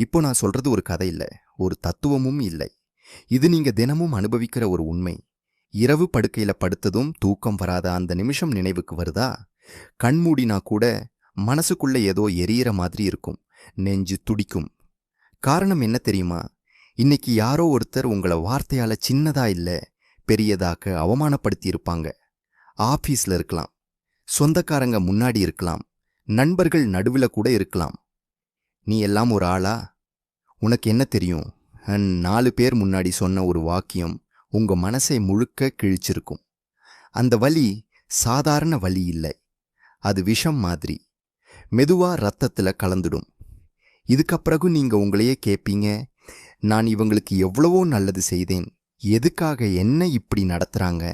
இப்போ நான் சொல்றது ஒரு கதை இல்ல. ஒரு தத்துவமும் இல்லை. இது நீங்க தினமும் அனுபவிக்கிற ஒரு உண்மை. இரவு படுக்கையில படுத்ததும் தூக்கம் வராத அந்த நிமிஷம் நினைவுக்கு வருதா? கண்மூடினா கூட மனசுக்குள்ள ஏதோ எரியற மாதிரி இருக்கும். நெஞ்சு துடிக்கும். காரணம் என்ன தெரியுமா? இன்னைக்கு யாரோ ஒருத்தர் உங்களை வார்த்தையால சின்னதா இல்ல பெரியதாக்க அவமானப்படுத்தி இருப்பாங்க ஆபீஸ்ல இருக்கலாம். சொந்தக்காரங்க முன்னாடி இருக்கலாம். நண்பர்கள் நடுவுல கூட இருக்கலாம். நீ எல்லாம் ஒரு ஆளா? உனக்கு என்ன தெரியும்? நாலு பேர் முன்னாடி சொன்ன ஒரு வாக்கியம் உங்க மனசை முழுக்க கிழிச்சிருக்கும். அந்த வலி சாதாரண வலி இல்லை. அது விஷம் மாதிரி. மெதுவா ரத்தத்தில் கலந்துடும். இதுக்கப்புறகு நீங்க உங்களையே கேட்பீங்க நான் இவங்களுக்கு எவ்வளவோ நல்லது செய்தேன். எதுக்காக என்ன இப்படி நடத்துறாங்க?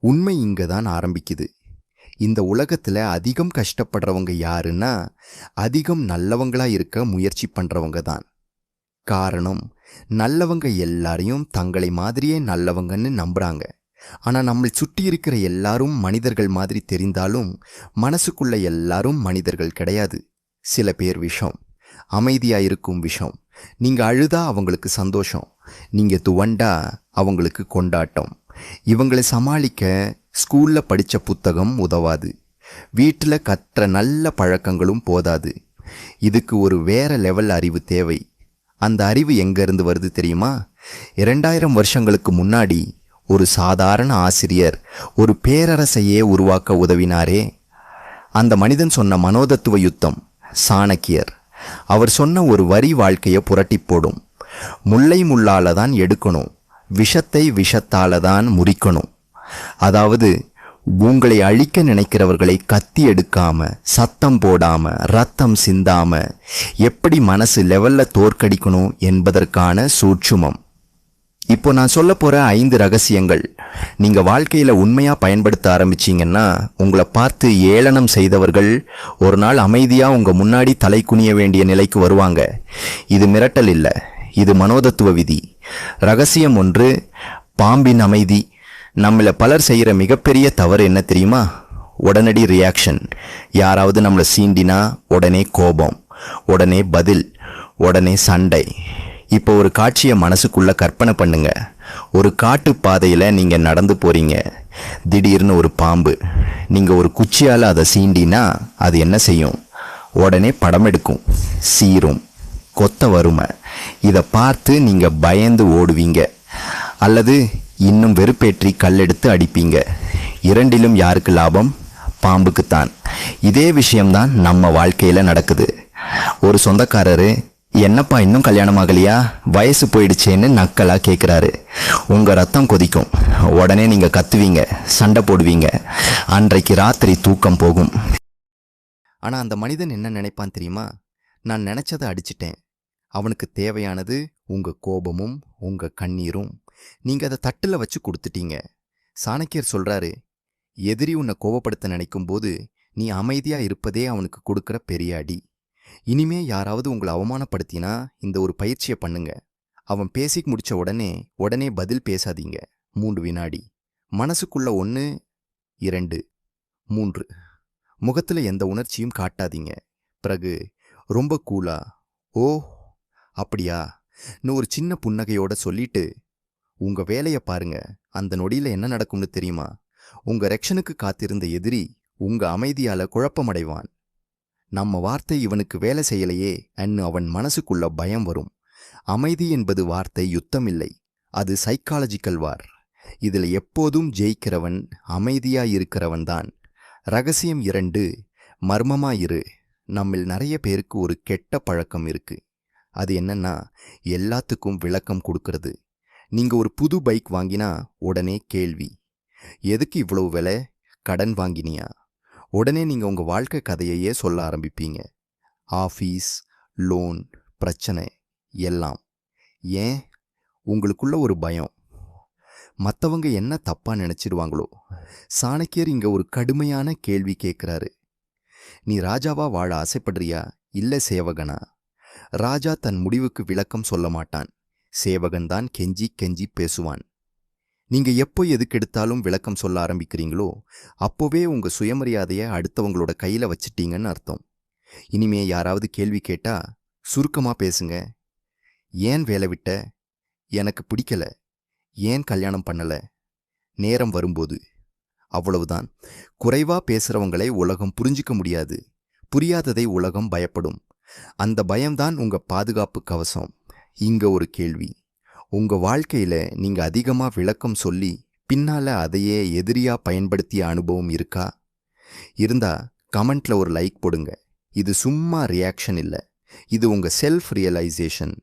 உண்மை இங்கே தான் ஆரம்பிக்குது. இந்த உலகத்துல அதிகம் கஷ்டப்படுறவங்க யாருன்னா அதிகம் நல்லவங்களா இருக்க முயற்சி பண்றவங்க தான் காரணம் நல்லவங்க எல்லாரையும் தங்களை மாதிரியே நல்லவங்கன்னு நம்புறாங்க. ஆனால் நம்மை சுற்றி இருக்கிற எல்லாரும் மனிதர்கள் மாதிரி தெரிந்தாலும் மனசுக்குள்ள எல்லாரும் மனிதர்கள் கிடையாது. சில பேர் விஷம். அமைதியாக இருக்கும் விஷம். நீங்கள் அழுதா அவங்களுக்கு சந்தோஷம். நீங்கள் துவண்டா அவங்களுக்கு கொண்டாட்டம். இவங்களை சமாளிக்க ஸ்கூலில் படித்த புத்தகம் உதவாது. வீட்டில் கற்ற நல்ல பழக்கங்களும் போதாது. இதுக்கு ஒரு வேற லெவல் அறிவு தேவை. அந்த அறிவு எங்கேருந்து வருது தெரியுமா? இரண்டாயிரம் வருஷங்களுக்கு முன்னாடி ஒரு சாதாரண ஆசிரியர் ஒரு பேரரசையே உருவாக்க உதவினாரே. அந்த மனிதன் சொன்ன மனோதத்துவ யுத்தம் சாணக்கியர். அவர் சொன்ன ஒரு வரி வாழ்க்கையை புரட்டி போடும். முல்லை முள்ளால தான் எடுக்கணும். விஷத்தை விஷத்தால தான் முறிக்கணும். அதாவது உங்களை அழிக்க நினைக்கிறவர்களை கத்தி எடுக்காம சத்தம் போடாம ரத்தம் சிந்தாம எப்படி மனசு லெவல்ல தோற்கடிக்கணும் என்பதற்கான சூட்சுமம். இப்போ நான் சொல்ல போற ஐந்து ரகசியங்கள். நீங்க வாழ்க்கையில உண்மையா பயன்படுத்த ஆரம்பிச்சீங்கன்னா உங்களை பார்த்து ஏளனம் செய்தவர்கள் ஒரு நாள் அமைதியா உங்க முன்னாடி தலை குனிய வேண்டிய நிலைக்கு வருவாங்க. இது மிரட்டல் இல்லை. இது மனோதத்துவ விதி. ரகசியம் ஒன்று பாம்பின் அமைதி. நம்மள பலர் செய்கிற மிகப்பெரிய தவறு என்ன தெரியுமா? உடனடி ரியாக்ஷன் யாராவது நம்மளை சீண்டினா உடனே கோபம் உடனே பதில் உடனே சண்டை. இப்போ ஒரு காட்சியை மனசுக்குள்ளே கற்பனை பண்ணுங்க. ஒரு காட்டு பாதையில் நீங்கள் நடந்து போகிறீங்க திடீர்னு ஒரு பாம்பு. நீங்கள் ஒரு குச்சியால் அதை சீண்டினா அது என்ன செய்யும்? உடனே படம் எடுக்கும். சீரும். கொத்த வறுமை. இதை பார்த்து நீங்கள் பயந்து ஓடுவீங்க. அல்லது இன்னும் வெறுப்பேற்றி கல்லெடுத்து அடிப்பீங்க. இரண்டிலும் யாருக்கு லாபம்? பாம்புக்குத்தான். இதே விஷயம்தான் நம்ம வாழ்க்கையில் நடக்குது. ஒரு சொந்தக்காரரு என்னப்பா இன்னும் கல்யாணம் ஆகலையா? வயசு போயிடுச்சேன்னு நக்கலா கேட்குறாரு உங்கள் ரத்தம் கொதிக்கும். உடனே நீங்கள் கத்துவீங்க சண்டை போடுவீங்க. அன்றைக்கு ராத்திரி தூக்கம் போகும். ஆனால் அந்த மனிதன் என்ன நினைப்பான் தெரியுமா? நான் நினச்சதை அடிச்சிட்டேன். அவனுக்கு தேவையானது உங்கள் கோபமும் உங்கள் கண்ணீரும் நீங்க அதை தட்டுல வச்சு கொடுத்துட்டீங்க. சாணக்கியர் சொல்றாரு எதிரி உன்னை கோபப்படுத்த நினைக்கும் போது நீ அமைதியா இருப்பதே அவனுக்கு கொடுக்குற பெரிய அடி. இனிமே யாராவது உங்களை அவமானப்படுத்தினா இந்த ஒரு பயிற்சியை பண்ணுங்க. அவன் பேசி முடிச்ச உடனே உடனே பதில் பேசாதீங்க. மூன்று வினாடி. மனசுக்குள்ள ஒன்று இரண்டு. மூன்று. முகத்துல எந்த உணர்ச்சியும் காட்டாதீங்க. பிறகு ரொம்ப கூலா. ஓ அப்படியா? ன்னு ஒரு சின்ன புன்னகையோட சொல்லிட்டு உங்க வேலையை பாருங்க. அந்த நொடியில என்ன நடக்கும்னு தெரியுமா? உங்க ரெக்ஷனுக்கு காத்திருந்த எதிரி உங்க அமைதியால குழப்பமடைவான். நம்ம வார்த்தை இவனுக்கு வேலை செய்யலையே அன்னு அவன் மனசுக்குள்ள பயம் வரும். அமைதி என்பது வார்த்தை யுத்தம் இல்லை. அது சைக்காலஜிக்கல் வார் இதுல எப்போதும் ஜெயிக்கிறவன் அமைதியா இருக்கிறவன் தான். ரகசியம் இரண்டு மர்மமா இரு. நம்மில் நிறைய பேருக்கு ஒரு கெட்ட பழக்கம் இருக்கு. அது என்னன்னா எல்லாத்துக்கும் விளக்கம் கொடுக்கறது. நீங்கள் ஒரு புது பைக் வாங்கினா உடனே கேள்வி எதுக்கு இவ்வளவு விலை? கடன் வாங்கினியா? உடனே நீங்கள் உங்கள் வாழ்க்கை கதையையே சொல்ல ஆரம்பிப்பீங்க. ஆஃபீஸ் லோன் பிரச்சனை எல்லாம். ஏன்? உங்களுக்குள்ள ஒரு பயம். மற்றவங்க என்ன தப்பாக நினச்சிடுவாங்களோ சாணக்கியர் இங்கே ஒரு கடுமையான கேள்வி கேட்குறாரு நீ ராஜாவா வாழ ஆசைப்படுறியா? இல்லை சேவகனா? ராஜா தன் முடிவுக்கு விளக்கம் சொல்ல மாட்டான். சேவகன் தான் கெஞ்சி கெஞ்சி பேசுவான். நீங்க எப்போ எதுக்கெடுத்தாலும் விளக்கம் சொல்ல ஆரம்பிக்கிறீங்களோ அப்போவே உங்க சுயமரியாதைய அடுத்தவங்களோட கையில வச்சிட்டீங்கன்னு அர்த்தம். இனிமே யாராவது கேள்வி கேட்டா சுருக்கமா பேசுங்க. ஏன் வேலை விட்ட? எனக்கு பிடிக்கல. ஏன் கல்யாணம் பண்ணல? நேரம் வரும்போது. அவ்வளவுதான். குறைவா பேசுறவங்களை உலகம் புரிஞ்சிக்க முடியாது. புரியாததை உலகம் பயப்படும். அந்த பயம்தான் உங்க பாதுகாப்பு கவசம். இங்க ஒரு கேள்வி. உங்க வாழ்க்கையில நீங்க அதிகமா விளக்கம் சொல்லி பின்னால அதையே எதிரியா பயன்படுத்திய அனுபவம் இருக்கா? இருந்தா கமெண்ட்ல ஒரு லைக் போடுங்க. இது சும்மா ரியாக்ஷன் இல்ல. இது உங்க செல்ஃப் ரியலைசேஷன்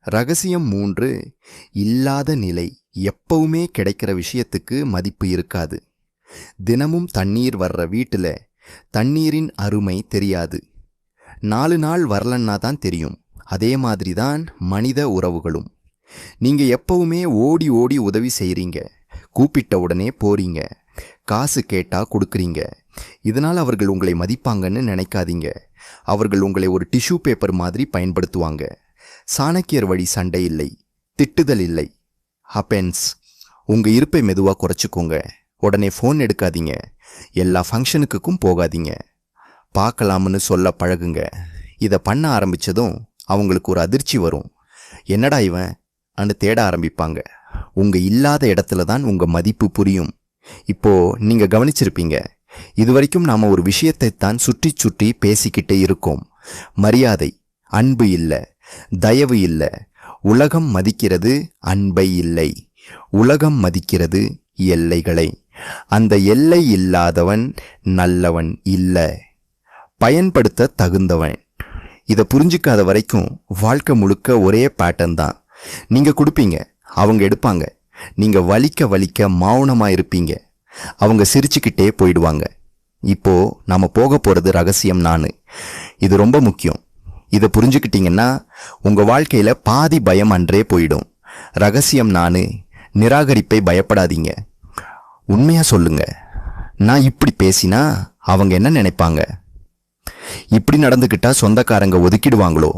ரகசியம் மூன்று இல்லாத நிலை எப்பவுமே கிடைக்கிற விஷயத்துக்கு மதிப்பு இருக்காது. தினமும் தண்ணீர் வர்ற வீட்டுல தண்ணீரின் அருமை தெரியாது. நாலு நாள் வரலன்னா தான் தெரியும். அதே மாதிரி தான் மனித உறவுகளும். நீங்கள் எப்பவுமே ஓடி ஓடி உதவி செய்கிறீங்க கூப்பிட்ட உடனே போறீங்க. காசு கேட்டால் கொடுக்குறீங்க. இதனால் அவர்கள் உங்களை மதிப்பாங்கன்னு நினைக்காதீங்க. அவர்கள் உங்களை ஒரு டிஷ்யூ பேப்பர் மாதிரி பயன்படுத்துவாங்க. சாணக்கியர் வழி சண்டை இல்லை. திட்டுதல் இல்லை. ஹப்பென்ஸ் உங்கள் இருப்பை மெதுவாக குறைச்சிக்கோங்க. உடனே ஃபோன் எடுக்காதீங்க. எல்லா ஃபங்க்ஷனுக்கும் போகாதீங்க. பார்க்கலாம்னு சொல்ல பழகுங்க. இதை பண்ண ஆரம்பிச்சதும் அவங்களுக்கு ஒரு அதிர்ச்சி வரும். என்னடா இவன்? அன்னு தேட ஆரம்பிப்பாங்க. உங்கள் இல்லாத இடத்துல தான் உங்கள் மதிப்பு புரியும். இப்போது நீங்கள் கவனிச்சிருப்பீங்க. இதுவரைக்கும் நாம் ஒரு விஷயத்தை தான் சுற்றி சுற்றி பேசிக்கிட்டே இருக்கோம். மரியாதை அன்பு இல்லை தயவு இல்லை. உலகம் மதிக்கிறது அன்பை இல்லை. உலகம் மதிக்கிறது எல்லைகளை. அந்த எல்லை இல்லாதவன் நல்லவன் இல்லை. பயன்படுத்த தகுந்தவன். இதை புரிஞ்சுக்காத வரைக்கும் வாழ்க்கை முழுக்க ஒரே பேட்டர்ன் தான். நீங்கள் கொடுப்பீங்க அவங்க எடுப்பாங்க. நீங்கள் வலிக்க வலிக்க மௌனமாக இருப்பீங்க. அவங்க சிரிச்சுக்கிட்டே போயிடுவாங்க. இப்போ நம்ம போக போகிறது ரகசியம் நான். இது ரொம்ப முக்கியம். இதை புரிஞ்சுக்கிட்டீங்கன்னா உங்கள் வாழ்க்கையில் பாதி பயம் அன்றே போயிடும். ரகசியம் நான் நிராகரிப்பை பயப்படாதீங்க. உண்மையாக சொல்லுங்கள் நான் இப்படி பேசினா அவங்க என்ன நினைப்பாங்க? இப்படி நடந்துக்கிட்டா சொந்தக்காரங்க ஒதுக்கிடுவாங்களோ?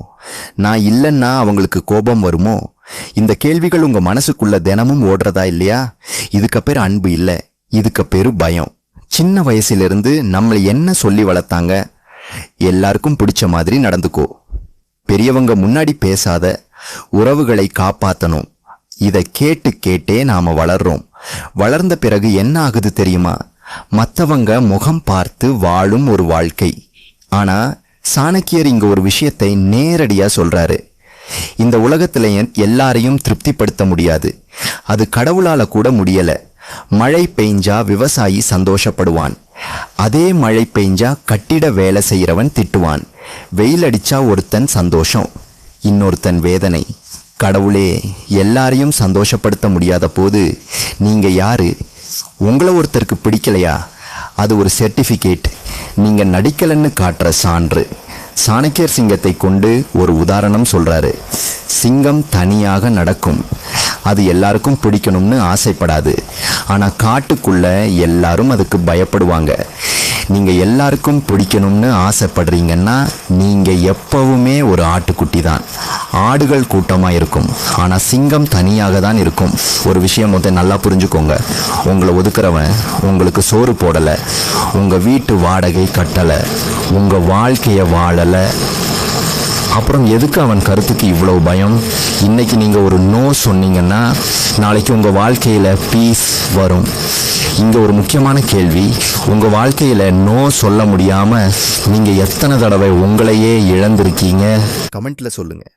நான் இல்லைன்னா அவங்களுக்கு கோபம் வருமோ? இந்த கேள்விகள் உங்க மனசுக்குள்ள தினமும் ஓடுறதா இல்லையா? இதுக்கு பேர் அன்பு இல்லை இதுக்கு பேரு பயம். சின்ன வயசிலிருந்து நம்மளை என்ன சொல்லி வளர்த்தாங்க? எல்லாருக்கும் பிடிச்ச மாதிரி நடந்துக்கோ. பெரியவங்க முன்னாடி பேசாத உறவுகளை காப்பாற்றணும் இதை கேட்டு கேட்டே நாம வளர்றோம். வளர்ந்த பிறகு என்ன ஆகுது தெரியுமா? மற்றவங்க முகம் பார்த்து வாழும் ஒரு வாழ்க்கை. ஆனா சாணக்கியர் இங்க ஒரு விஷயத்தை நேரடியா சொல்றாரு. இந்த உலகத்தில் எல்லாரையும் திருப்திப்படுத்த முடியாது. அது கடவுளால கூட முடியல. மழை பெய்ஞ்சா விவசாயி சந்தோஷப்படுவான். அதே மழை பெய்ஞ்சா கட்டிட வேலை செய்கிறவன் திட்டுவான். வெயில் அடிச்சா ஒருத்தன் சந்தோஷம் இன்னொருத்தன் வேதனை. கடவுளே எல்லாரையும் சந்தோஷப்படுத்த முடியாத போது நீங்கள் யாரு? உங்களை ஒருத்தருக்கு பிடிக்கலையா? அது ஒரு சர்டிஃபிகேட் நீங்க நடிக்கலன்னு காட்டுற சான்று. சாணக்கியர் சிங்கத்தை கொண்டு ஒரு உதாரணம் சொல்றாரு. சிங்கம் தனியாக நடக்கும். அது எல்லாருக்கும் பிடிக்கணும்னு ஆசைப்படாது. ஆனா காட்டுக்குள்ள எல்லாரும் அதுக்கு பயப்படுவாங்க. நீங்கள் எல்லாருக்கும் பிடிக்கணும்னு ஆசைப்படுறீங்கன்னா நீங்கள் எப்பவுமே ஒரு ஆட்டுக்குட்டி தான். ஆடுகள் கூட்டமாக இருக்கும். ஆனால் சிங்கம் தனியாக தான் இருக்கும். ஒரு விஷயம் வந்து நல்லா புரிஞ்சுக்கோங்க. உங்களை ஒதுக்குறவன் உங்களுக்கு சோறு போடலை. உங்கள் வீட்டு வாடகை கட்டலை. உங்கள் வாழ்க்கையை வாழலை. அப்புறம் எதுக்கு அவன் கருத்துக்கு இவ்வளோ பயம்? இன்னைக்கு நீங்கள் ஒரு நோ சொன்னீங்கன்னா நாளைக்கு உங்கள் வாழ்க்கையில் பீஸ் வரும். இங்கே ஒரு முக்கியமான கேள்வி. உங்கள் வாழ்க்கையில் நோ சொல்ல முடியாமல் நீங்கள் எத்தனை தடவை உங்களையே இழந்திருக்கீங்க? கமெண்ட்டில் சொல்லுங்கள்